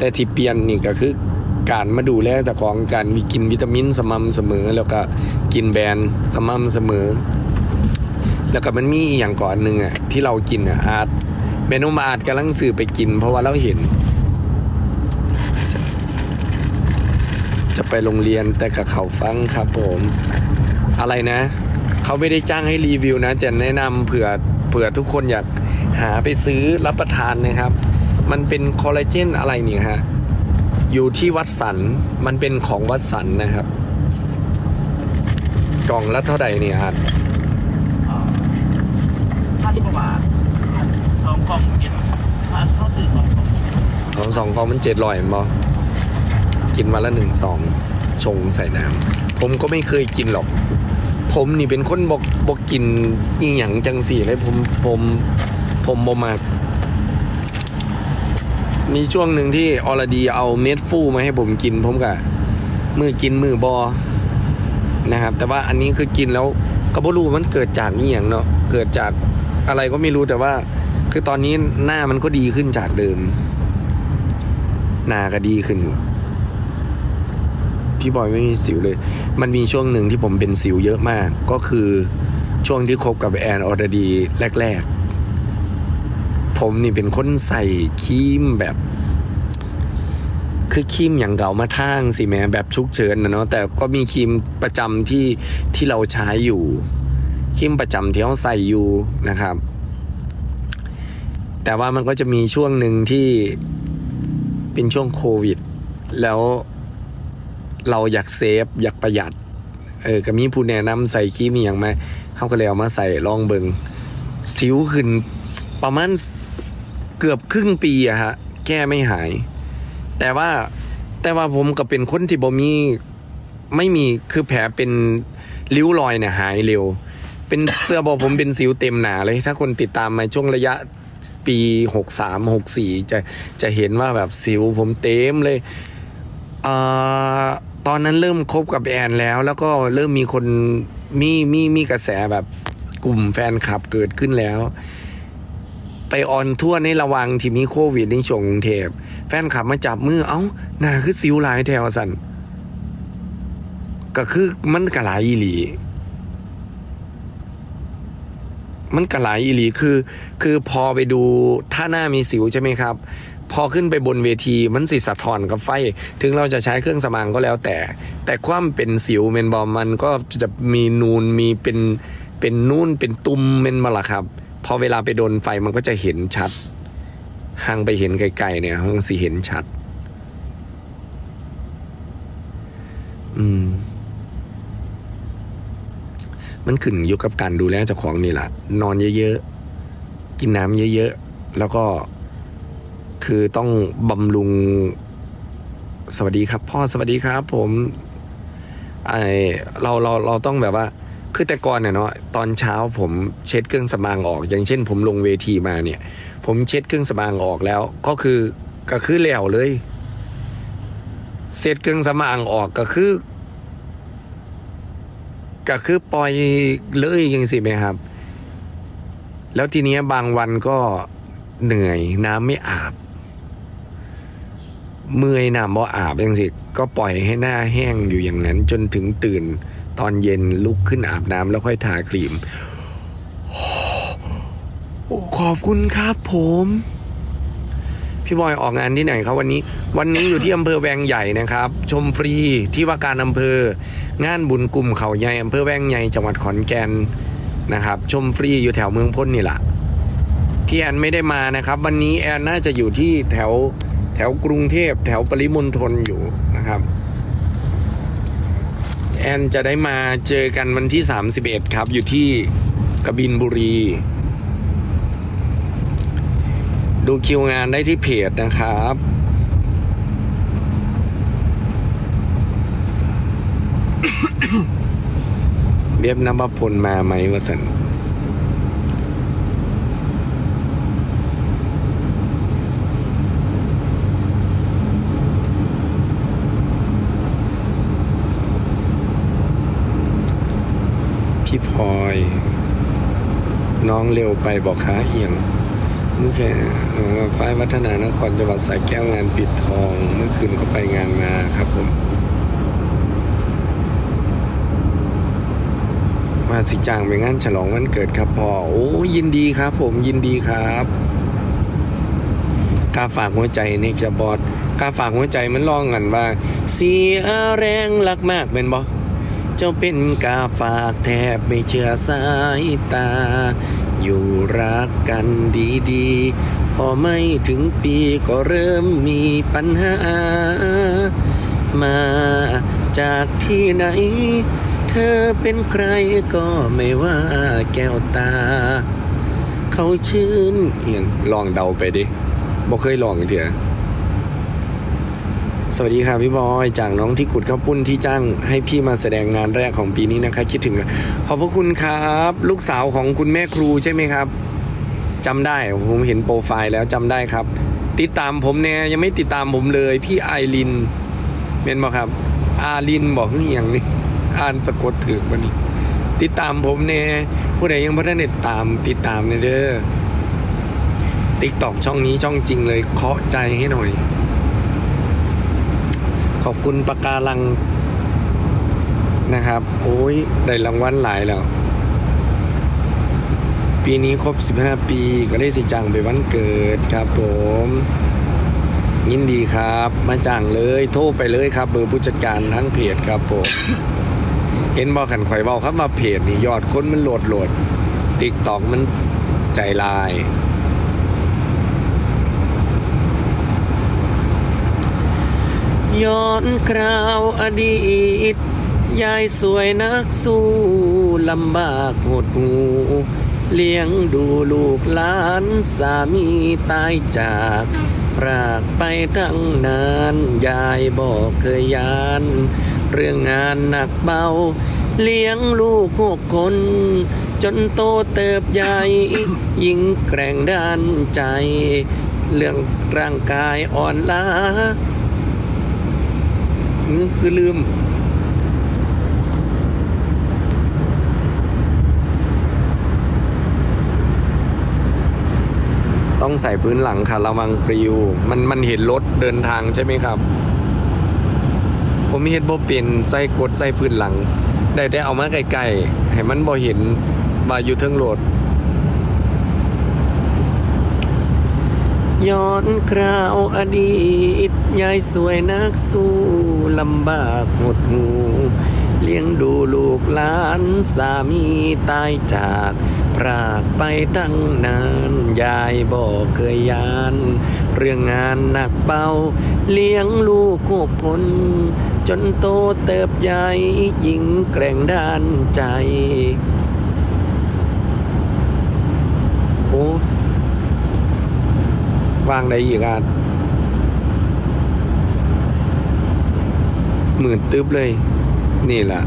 แต่ที่เปลี่ยนนี่ก็คือการมาดูแลเจ้าของการวิกินวิตามินสม่ำเสมอ แล้วก็กินแบรนด์สม่ำเสมอ แล้วก็มันมีอีกอย่างก่อนหนึ่งอะที่เรากินอะอาร์ตเมนูมาอาร์ตกำลังซื้อไปกิน เพราะว่าเราเห็นจะจะไปโรงเรียนแต่กับเขาฟังครับผม อะไรนะ เขาไม่ได้จ้างให้รีวิวนะจะแนะนำเผื่อเผื่อทุกคนอยากหาไปซื้อรับประทานนะครับ มันเป็นคอลลาเจนอะไรเนี่ยฮะ อยู่ที่วัดสัน มันเป็นของวัดสันนะครับ กล่องละเท่าไหร่เนี่ยอาร์ตพันกว่าบาทสองกล่องเจ็ดพาสเขาซื้อสองกล่องของสองกล่องมันเจ็ดร้อยบอกินวันละหนึ่งสองชงใส่น้ำผมก็ไม่เคยกินหรอก ผมนี่เป็นคนบอกบอกกินอีหยังจังสี่เลยผมผมผมบ่มาก มีช่วงหนึ่งที่อรดีเอาเม็ดฟูมาให้ผมกินผมก็มือกินมือบอนะครับ แต่ว่าอันนี้คือกินแล้วก็บ่รู้ว่ามันเกิดจากอีหยังเนาะเกิดจากอะไรก็ไม่รู้แต่ว่า คือตอนนี้หน้ามันก็ดีขึ้นจากเดิม หน้าก็ดีขึ้น พี่บอยไม่มีสิวเลย มันมีช่วงหนึ่งที่ผมเป็นสิวเยอะมาก ก็คือช่วงที่คบกับแอนออรดีแรก ๆ ผมนี่เป็นคนใส่ครีมแบบ คือครีมอย่างเก่ามาทางสิแม่แบบชุกเฉินนะเนาะแต่ก็มีครีมประจำที่ที่เราใช้อยู่ครีมประจำที่เราใส่อยู่นะครับ แต่ว่ามันก็จะมีช่วงหนึ่งที่เป็นช่วงโควิด แล้วเราอยากเซฟ อยากประหยัด เออก็มีผู้แนะนำใส่ครีมอย่างมาเขาก็เลยเอามาใส่ลองเบิงสิวขึ้นประมาณ เกือบครึ่งปีอะฮะ แก้ไม่หาย แต่ว่าแต่ว่าผมก็เป็นคนที่บ่มีไม่มีคือแผลเป็นริ้วรอยเนี่ยหายเร็ว เป็นเสื้อบอกผมเป็นสิวเต็มหนาเลย ถ้าคนติดตามมาช่วงระยะปีหกสามหกสี่จะจะเห็นว่าแบบสิวผมเต็มเลยเอ่อตอนนั้นเริ่มคบกับแอนแล้ว แล้วก็เริ่มมีคนมีมีมีกระแสแบบกลุ่มแฟนคลับเกิดขึ้นแล้ว ไปออนทั่วในระวังที่มีโควิดในช่วงกรุงเทพแฟนคลับมาจับมือเอ้าหน้าคือสิวหลายแถวสันก็คือมันกระหลายอีหลี มันกระหลายอีหลีคือ คือพอไปดูถ้าหน้ามีสิวใช่ไหมครับ พอขึ้นไปบนเวทีมันสิสะท้อนกับไฟ ถึงเราจะใช้เครื่องสมางก็แล้วแต่ แต่ความเป็นสิวเมนบอมมันก็จะมีนูนมีเป็นเป็นนูนเป็นตุ่มเมนมาละครับ อเวลาไปโดนไฟมันก็จะเห็นชัดห่างไปเห็นไกลๆเนี่ยมันสิเห็นชัด อืม มันขึ้นอยู่กับการดูแลเจ้าของนี่แหละนอนเยอะๆ กินน้ำเยอะๆ แล้วก็คือต้องบำรุง สวัสดีครับ พ่อสวัสดีครับ ผมไอเราเราเราต้องแบบว่า คือแต่ก่อนเนาะตอนเช้าผมเช็ดเครื่องสำอางออก อย่างเช่น ผมลงเวทีมาเนี่ย ผมเช็ดเครื่องสำอางออกแล้ว ก็คือก็คือแล้วเลยเสร็จเครื่องสำอางออกก็คือก็คือปล่อยเลยยังสิไหมครับ แล้วทีเนี้ยบางวันก็เหนื่อยน้ำไม่อาบ เมื่อยน้ำบ่อาบยังสิก็ปล่อยให้หน้าแห้งอยู่อย่างนั้น จนถึงตื่นตอนเย็นลุกขึ้นอาบน้ำแล้วค่อยทาครีมโอ้ขอบคุณครับผม พี่บอยออกงานที่ไหนครับวันนี้ วันนี้อยู่ที่อำเภอแวงใหญ่นะครับ ชมฟรีที่ว่าการอำเภอ งานบุญกลุ่มเขาใหญ่อำเภอแวงใหญ่จังหวัดขอนแก่นนะครับ ชมฟรีอยู่แถวเมืองพ้นนี่แหละพี่แอนไม่ได้มานะครับ วันนี้แอนน่าจะอยู่ที่แถว ถวกรุงเทพแถวปริมณฑลอยู่นะครับ แอนจะได้มาเจอกันวันที่ 31 ครับ อยู่ที่กบินบุรี ดูคิวงานได้ที่เพจนะครับเบียบนภพลมาไหมวะสัน พี่พลอย น้องเร็วไปบอกขาเอียงเมื่อคืนหนูว่าฝ้ายวัฒนานครจังหวัดสระแก้วงานปิดทอง เมื่อคืนก็ไปงานมาครับผม มาสิจางไปงานฉลองวันเกิดครับพ่อโอ้ยินดีครับผมยินดีครับกาฝากหัวใจนี่จะบอดกาฝากหัวใจมันร้องกันว่า เสียแรงรักมากเป็นบอ เจ้าเป็นกาฝากแทบไม่เชื่อสายตา อยู่รักกันดีๆ พอไม่ถึงปีก็เริ่มมีปัญหา มาจากที่ไหน เธอเป็นใครก็ไม่ว่าแก้วตา เขาชื่นเอียงลองเดาไปดิบ่เคยลองเถอะ สวัสดีครับพี่บอยจากน้องที่ขุดข้าวปุ้นที่จ้างให้พี่มาแสดงงานแรกของปีนี้นะคะ คิดถึง ขอบพระคุณครับ ลูกสาวของคุณแม่ครูใช่ไหมครับจำได้ผมเห็นโปรไฟล์แล้วจำได้ครับ ติดตามผมแน่ยังไม่ติดตามผมเลย พี่ไอรินเป็นบ่ครับ อารินบอกเรื่องอย่างนี้อ่านสะกดถึกวันนี้ ติดตามผมแน่ผู้ใดยังพัฒนเน็ตตามติดตามเนเด้อติ๊กตอกช่องนี้ช่องจริงเลยเคาะใจให้หน่อย ขอบคุณปากการังนะครับ โอ้ย ได้รางวัลหลายแล้ว ปีนี้ครบ 15 ปีก็ได้สิจังไปวันเกิดครับผม ยินดีครับ มาจ้างเลย โทรไปเลยครับ เบอร์ผู้จัดการทั้งเพจครับผม เห็นบอกขันข่อยเบาครับมาเพจนี่ยอดคนมันโหลดโหลดติ๊กตอกมันใจลาย ย้อนคราวอดีต ยายสวยนักสู้ลำบากหดหูเลี้ยงดูลูกหลานสามีตายจากรากไปตั้งนานยายบอกเคยยาน เรื่องงานหนักเบา เลี้ยงลูกหกคน จนโตเติบใหญ่ยิ่งแกร่งด้านใจ เรื่องร่างกายอ่อนล้า อือคือลืม ต้องใส่พื้นหลังค่ะระวังปลิว มันมันเห็นรถเดินทางใช่ไหมครับ ผมเห็นบ่เป็นใส่กดใส่พื้นหลัง ได้ได้เอามาไกลๆให้มันบ่เห็นว่าอยู่เทิงรถ ย้อนคราวอดีต ยายสวยนักสู้ลำบากหดหู เลี้ยงดูลูกหลานสามีตายจากพรากไปตั้งนาน ยายบอกเคยยาน เรื่องงานหนักเบาเลี้ยงลูกหกคน จนโตเติบใหญ่ยิ่งแกร่งด้านใจ โอ้ วางได้อีกอะหมื่นตึ๊บเลย นี่แหละ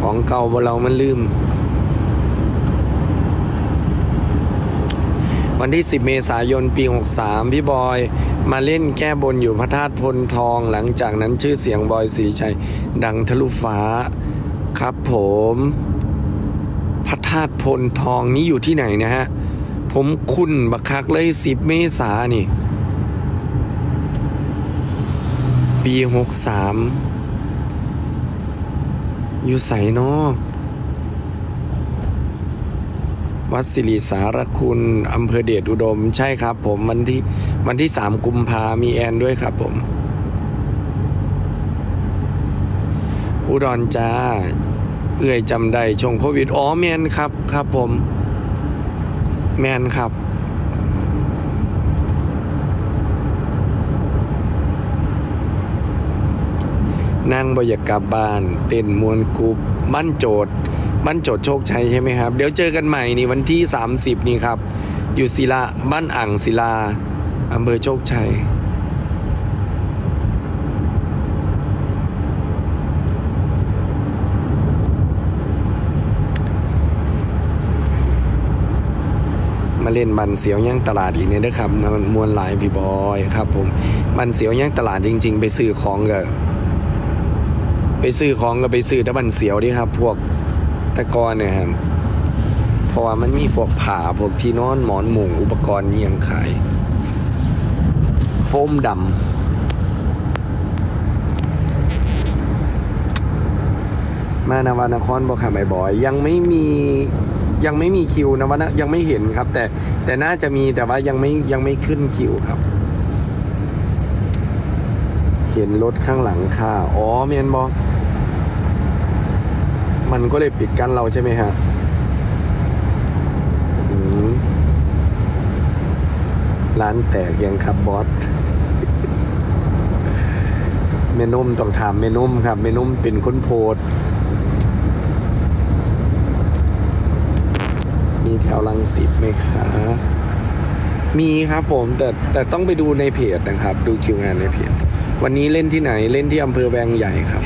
ของเก่าเรามันลืม วันที่ 10 เมษายนปี 63 พี่บอยมาเล่นแก้บนอยู่พระธาตุพลทองหลังจากนั้นชื่อเสียงบอยสีชัย ดังทะลุฟ้าครับผม พระธาตุพลทองนี้อยู่ที่ไหนนะฮะ ผมคุณบักคักเลยสิบเมษานี่ ปีหกสามอยู่ใสเนอวัดสิริสารคุณอำเภอเดชอุดม ใช่ครับผมวันที่วันที่สามกุมภามีแอนด้วยครับผม อุดรจ้า เอื้อยจำได้ชงโควิด อ๋อแมนครับครับผม แมนครับ นั่งบรยากาศบบ้านเต้นมวนกรุบบ้านโจทย์บ้านโจทย์โชคชัยใช่ไหมครับ เดี๋ยวเจอกันใหม่นี่วันที่ 30 นี่ครับ อยู่ศิลาบ้านอ่างศิลาอำเภอโชคชัย มาเล่นบันเสียวย่างตลาดอีกเนี่ยนะครับมันมวนหลายพี่บอยครับผมบันเสียวย่างตลาดจริง ๆ ไปซื้อของก็ไปซื้อของก็ไปซื้อต่บันเสียวดิครับ พวกตะกอนเนี่ยครับเพราะว่ามันมีพวกผ้าพวกที่นอนหมอนหมุงอุปกรณ์เยียงขาย โฟมดำมานาวานครบอกค่ะบ่อยๆยังไม่มี ยังไม่มีคิวนะวนยังไม่เห็นครับ แต่แต่น่าจะมีแต่ว่ายังไม่ยังไม่ขึ้นคิวครับ เห็นรถข้างหลังค่ะอ๋อเมียนบอมันก็เลยปิดกั้นเราใช่ไหมฮะร้านแตกยังครับบอสเมนุ่มต้องถามเมนุ่มครับ เมนุ่มเป็นคนโพสต์ มี แถวลังสิตไหมคะมีครับผมแต่แต่ต้องไปดูในเพจนะครับ ดูคิวงานในเพจ วันนี้เล่นที่ไหนเล่นที่อำเภอแวงใหญ่ครับ